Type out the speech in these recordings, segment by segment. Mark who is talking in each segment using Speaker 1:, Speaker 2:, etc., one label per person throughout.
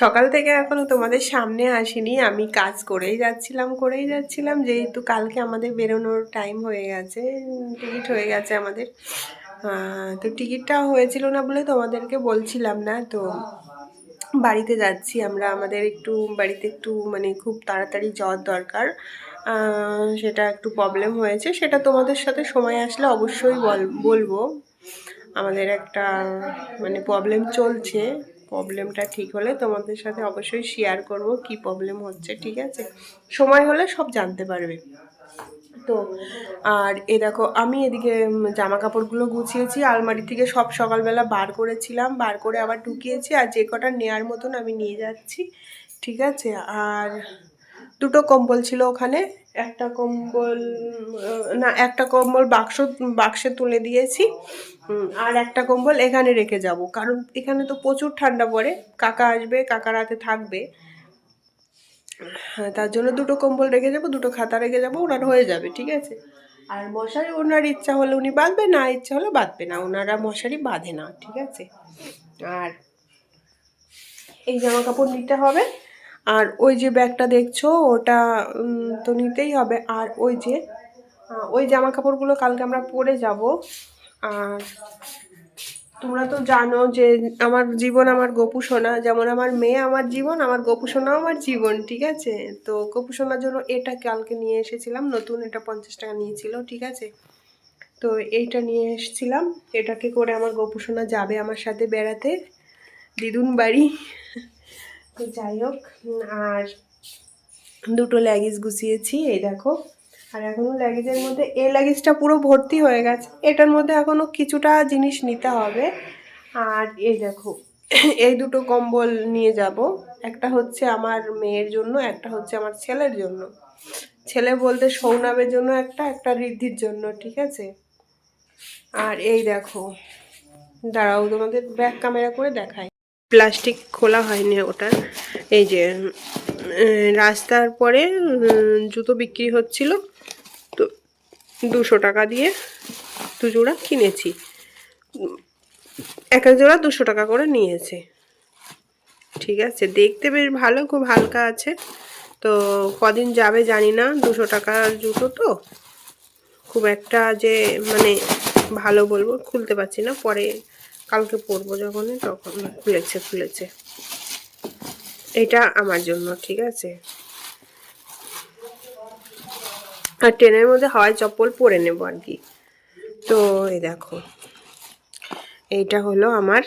Speaker 1: সকাল থেকে এখনও তোমাদের সামনে আসিনি, আমি কাজ করেই যাচ্ছিলাম করেই যাচ্ছিলাম, যেহেতু কালকে আমাদের বেরোনোর টাইম হয়ে গেছে, টিকিট হয়ে গেছে আমাদের। তো টিকিটটা হয়েছিল না বলে তোমাদেরকে বলছিলাম না, তো বাড়িতে যাচ্ছি আমরা, আমাদের একটু, বাড়িতে একটু মানে খুব তাড়াতাড়ি যাওয়ার দরকার। সেটা একটু প্রবলেম হয়েছে, সেটা তোমাদের সাথে সময় আসলে অবশ্যই বল, বলব। আমাদের একটা মানে প্রবলেম চলছে। প্রবলেমটা ঠিক হলে তোমাদের সাথে অবশ্যই শেয়ার করব কি প্রবলেম হচ্ছে, ঠিক আছে? সময় হলে সব জানতে পারবে। তো, আর এ দেখো, আমি এদিকে জামা কাপড়গুলো গুছিয়েছি, আলমারি থেকে সব সকালবেলা বার করেছিলাম, বার করে আবার ঢুকিয়েছি, আর যে কটা নেয়ার মতন আমি নিয়ে যাচ্ছি, ঠিক আছে? আর দুটো কম্বল ছিল ওখানে। একটা কম্বল, না, একটা কম্বল বাক্স, বাক্সে তুলে দিয়েছি আর একটা কম্বল এখানে রেখে যাব। কারণ এখানে তো প্রচুর ঠান্ডা পড়ে, কাকা আসবে কাকা রাতে থাকবে। হ্যাঁ তার জন্য দুটো কম্বল রেখে যাব, দুটো খাতা রেখে যাব, ওনার হয়ে যাবে, ঠিক আছে? আর মশারি ওনার ইচ্ছা হলে উনি বাঁধবে, না ইচ্ছা হলে বাঁধবে না, ওনারা মশারি বাঁধে না, ঠিক আছে? আর এই জামা কাপড় নিতে হবে। আর ওই যে ব্যাগটা দেখছ, ওটা তো নিতেই হবে। আর ওই যে ওই জামা কাপড়গুলো কালকে আমরা পরে যাব। আর তোমরা তো জানো যে, আমার জীবন আমার গোপু সোনা। যেমন আমার মেয়ে আমার জীবন, আমার গোপু সোনাও আমার জীবন, ঠিক আছে? তো গোপু সোনার জন্য এটা কালকে নিয়ে এসেছিলাম। নতুন এটা পঞ্চাশ টাকা নিয়েছিল, ঠিক আছে? তো এইটা নিয়ে এসেছিলাম। এটাকে করে আমার গোপু সোনা যাবে আমার সাথে বেড়াতে। দিদুন বাড়ি। তো যাই হোক আর দুটো ল্যাগেজ গুছিয়েছি, এই দেখো। আর এখনও ল্যাগেজের মধ্যে, এই ল্যাগেজটা পুরো ভর্তি হয়ে গেছে। এটার মধ্যে এখনও কিছুটা জিনিস নিতে হবে। আর এই দেখো, এই দুটো কম্বল নিয়ে যাব। একটা হচ্ছে আমার মেয়ের জন্য, একটা হচ্ছে আমার ছেলের জন্য। ছেলে বলতে সৌনাবের জন্য একটা একটা ঋদ্ধির জন্য, ঠিক আছে? আর এই দেখো, দাঁড়াও, তোমাদের ব্যাক ক্যামেরা করে দেখাই। প্লাস্টিক খোলা হয়নি ওটা। এই যে রাস্তার পরে জুতো বিক্রি হচ্ছিল। তো দুশো টাকা দিয়ে দু জোড়া কিনেছি। এক এক জোড়া দুশো টাকা করে নিয়েছে। ঠিক আছে, দেখতে বেশ ভালো, খুব হালকা আছে। তো কদিন যাবে জানি না, দুশো টাকার জুতো তো। খুব একটা যে মানে ভালো বলব, খুলতে পারছি না। পরে কালকে পরবো যখন তখন খুলেছে খুলেছে। এটা আমার জন্য, ঠিক আছে? আর ট্রেনের মধ্যে হাওয়াই চপ্পল পরে নেব আর কি। তো এই দেখো, এইটা হলো আমার।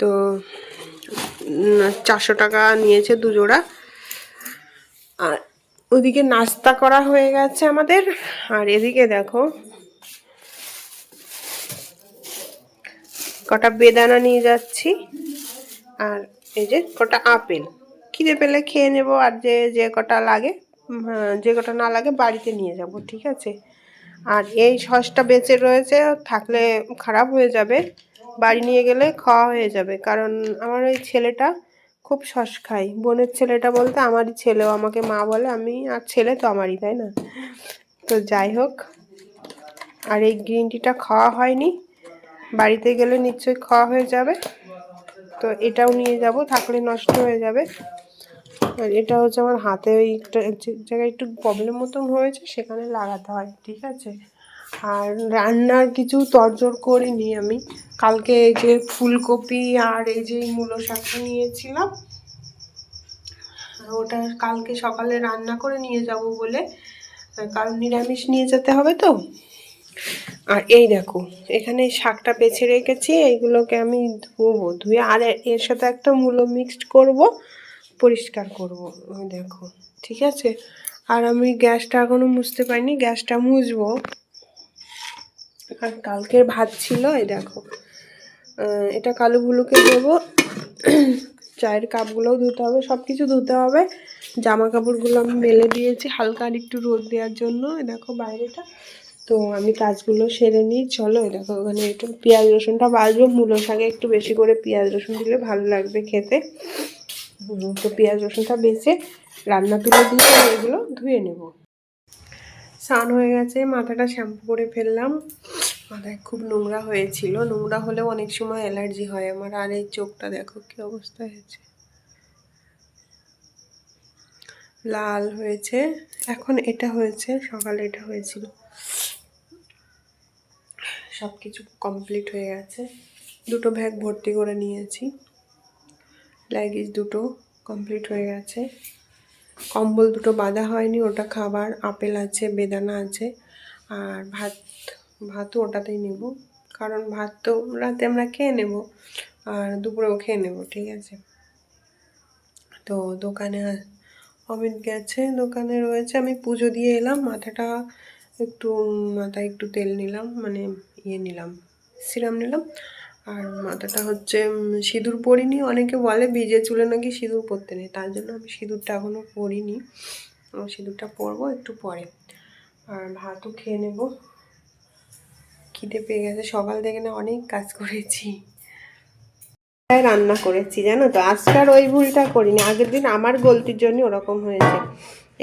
Speaker 1: তো চারশো টাকা নিয়েছে দুজোড়া। আর ওদিকে নাস্তা করা হয়ে গেছে আমাদের। আর এদিকে দেখো কটা বেদানা নিয়ে যাচ্ছি। আর এই যে কটা আপেল। খিদে পেলে খেয়ে নেব আর যে যে কটা লাগে হ্যাঁ, যে কটা না লাগে বাড়িতে নিয়ে যাব ঠিক আছে? আর এই সসটা বেঁচে রয়েছে থাকলে খারাপ হয়ে যাবে। বাড়ি নিয়ে গেলে খাওয়া হয়ে যাবে। কারণ আমার ওই ছেলেটা খুব সস খায়। বোনের ছেলেটা বলতে আমারই ছেলেও আমাকে মা বলে আমি আর ছেলে তো আমারই তাই না? তো যাই হোক আর এই গ্রিন টিটা খাওয়া হয়নি। বাড়িতে গেলে নিশ্চয়ই খাওয়া হয়ে যাবে। তো এটাও নিয়ে যাব, থাকলে নষ্ট হয়ে যাবে। আর এটা হচ্ছে আমার হাতে ওই জায়গায় একটু প্রবলেম মতন হয়েছে, সেখানে লাগাতে হয়, ঠিক আছে? আর রান্নার কিছু তরজোর করিনি আমি। কালকে এই যে ফুলকপি আর এই যে মূলো শাকটা নিয়েছিলাম, ওটা কালকে সকালে রান্না করে নিয়ে যাব বলে, কারণ নিরামিষ নিয়ে যেতে হবে তো। আর এই দেখো, এখানে শাকটা বেছে রেখেছি, এইগুলোকে আমি ধুবো, ধুয়ে আর এর সাথে একটা মূলো মিক্সড করব, পরিষ্কার করব দেখো, ঠিক আছে? আর আমি গ্যাসটা এখনও মুছতে পারিনি, গ্যাসটা মুছবো। আর কালকের ভাত ছিল, এই দেখো এটা কালো ভুলুকে দেবো, চায়ের কাপগুলোও ধুতে হবে সব কিছু ধুতে হবে। জামা কাপড়গুলো আমি মেলে দিয়েছি, হালকা আর একটু রোদ দেওয়ার জন্য দেখো বাইরেটা। তো আমি কাজগুলো সেরে নিই। চলো দেখো ওখানে একটু পেঁয়াজ রসুনটা বাজবো মূলো শাকে একটু বেশি করে পেঁয়াজ রসুন দিলে ভালো লাগবে খেতে। তো পেঁয়াজ রসুনটা বেছে রান্না তুলে দিয়ে এগুলো ধুয়ে নেব। স্নান হয়ে গেছে, মাথাটা শ্যাম্পু করে ফেললাম। মাথায় খুব নোংরা হয়েছিল। নোংরা হলেও অনেক সময় অ্যালার্জি হয় আমার। আর এই চোখটা দেখো কি অবস্থা হয়েছে। লাল হয়েছে। এখন এটা হয়েছে, সকালে এটা হয়েছিল। সব কিছু কমপ্লিট হয়ে গেছে। দুটো ব্যাগ ভর্তি করে নিয়েছি। লাগেজ দুটো কমপ্লিট হয়ে গেছে। কম্বল দুটো বাঁধা হয়নি, ওটা খাবার, আপেল আছে, বেদানা আছে, আর ভাত, ভাতও ওটাতেই নেব। কারণ ভাত তো রাতে আমরা খেয়ে নেব, আর দুপুরেও খেয়ে নেব, ঠিক আছে? তো দোকানে, অমিত গেছে, দোকানে রয়েছে, আমি পুজো দিয়ে এলাম, মাথাটা একটু মাথায় একটু তেল নিলাম মানে ইয়ে নিলাম, সিরাম নিলাম। আর মাথাটা হচ্ছে সিঁদুর পরিনি, অনেকে বলে ভিজে চুলে নাকি সিঁদুর পরতে নেই, তার জন্য আমি সিঁদুরটা এখনও পরিনি। সিঁদুরটা পরবো একটু পরে। আর ভাতও খেয়ে নেব। খিদে পেয়ে গেছে, সকাল থেকে না অনেক কাজ করেছি। রান্না করেছি, জানো তো? আজকার ওই ভুলটা করিনি, আগের দিন আমার গলতির জন্য ওরকম হয়েছে।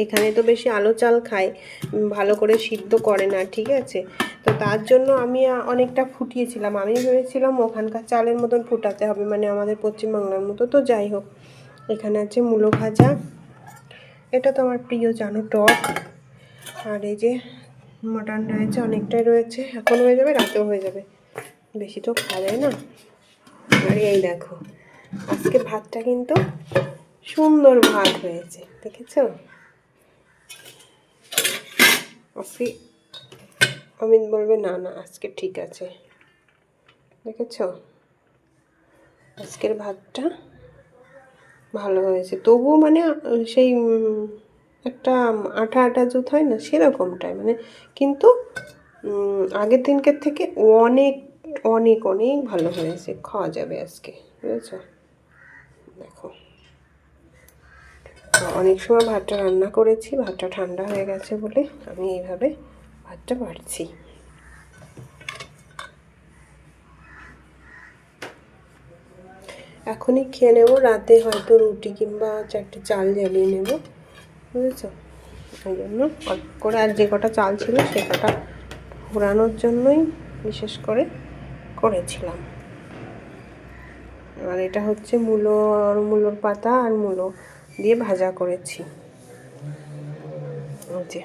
Speaker 1: এখানে তো বেশি আলো চাল খায় ভালো করে সিদ্ধ করে না, ঠিক আছে? তো তার জন্য আমি অনেকটা ফুটিয়েছিলাম। আমি ভেবেছিলাম ওখানকার চালের মতন ফুটাতে হবে মানে আমাদের পশ্চিমবাংলার মতো, তো যাই হোক। এখানে আছে মূলো ভাজা। এটা তো আমার প্রিয়, জানো, টক। আর এই যে মটন রয়েছে, অনেকটাই রয়েছে। এখন হয়ে যাবে, রাতেও হয়ে যাবে। বেশি তো খাওয়া যায় না। আর এই দেখো, আজকে ভাতটা কিন্তু সুন্দর ভাত হয়েছে, দেখেছ? আজকে অমিত বলবে, না না, আজকে ঠিক আছে। দেখেছ? আজকের ভাতটা ভালো হয়েছে। তবুও মানে সেই একটা আঠা আঠা জুত হয় না, সেরকমটাই। মানে কিন্তু আগের দিনকের থেকে অনেক অনেক অনেক ভালো হয়েছে। খাওয়া যাবে আজকে, বুঝেছ? দেখো। অনেক সময় ভাতটা রান্না করেছি, ভাতটা ঠান্ডা হয়ে গেছে বলে আমি এইভাবে ভাতটা বাড়ছি। এখনই খেয়ে নেব, রাতে হয়তো রুটি কিংবা চারটে চাল জ্বালিয়ে নেব, বুঝেছ? ওই জন্য করে, আর যে কটা চাল ছিল সে কটা ঘোরানোর জন্যই বিশেষ করে করেছিলাম। আর এটা হচ্ছে মূলো, আর মূলোর পাতা আর মূলো। দিয়ে ভাজা করেছি। যে।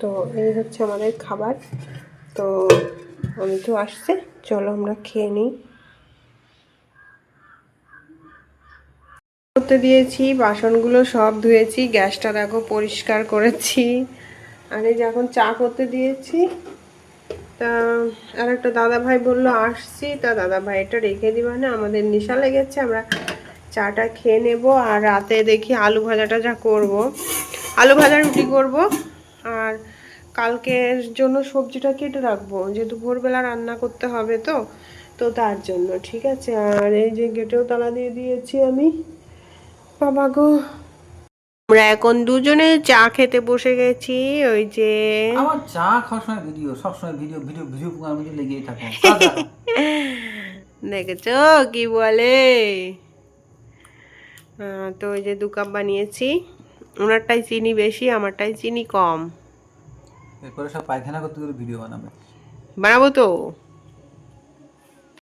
Speaker 1: তো এই হচ্ছে আমাদের খাবার। তো আমি তো আসছে, চলো আমরা খেয়ে নিই। করতে দিয়েছি, বাসনগুলো সব ধুয়েছি, গ্যাসটা দেখো পরিষ্কার করেছি। আর এই যে এখন চা করতে দিয়েছি। তা আর একটা দাদা ভাই বলল, আসছি। তা দাদা ভাই এটা রেখে দিবা না, আমাদের নেশা লেগেছে, আমরা চাটা খেয়ে নেব আর রাতে দেখি আলু ভাজাটা যা করব। আলু ভাজা রুটি করব আর কালকের জন্য সবজিটা কেটে রাখব, যেহেতু ভোরবেলা রান্না করতে হবে তো তো তার জন্য, ঠিক আছে? আর এই যে গেটেও তালা দিয়ে দিয়েছি আমি। বাবা গো। আমরা এখন দুজনে চা খেতে বসে গেছি ওই যে
Speaker 2: আমার চা খাওয়ার সময় ভিডিও সবসময় ভিডিও ভিডিও ভিডিও লেগেই থাকে।
Speaker 1: দেখেছ? কি বলে? তো ওই যে দু কাপ বানিয়েছি। ওনারটাই চিনি বেশি আমারটাই চিনি কম।
Speaker 2: এরপরে সব পায়খানা করতে গেলে ভিডিও বানাবে।
Speaker 1: বানাবো তো?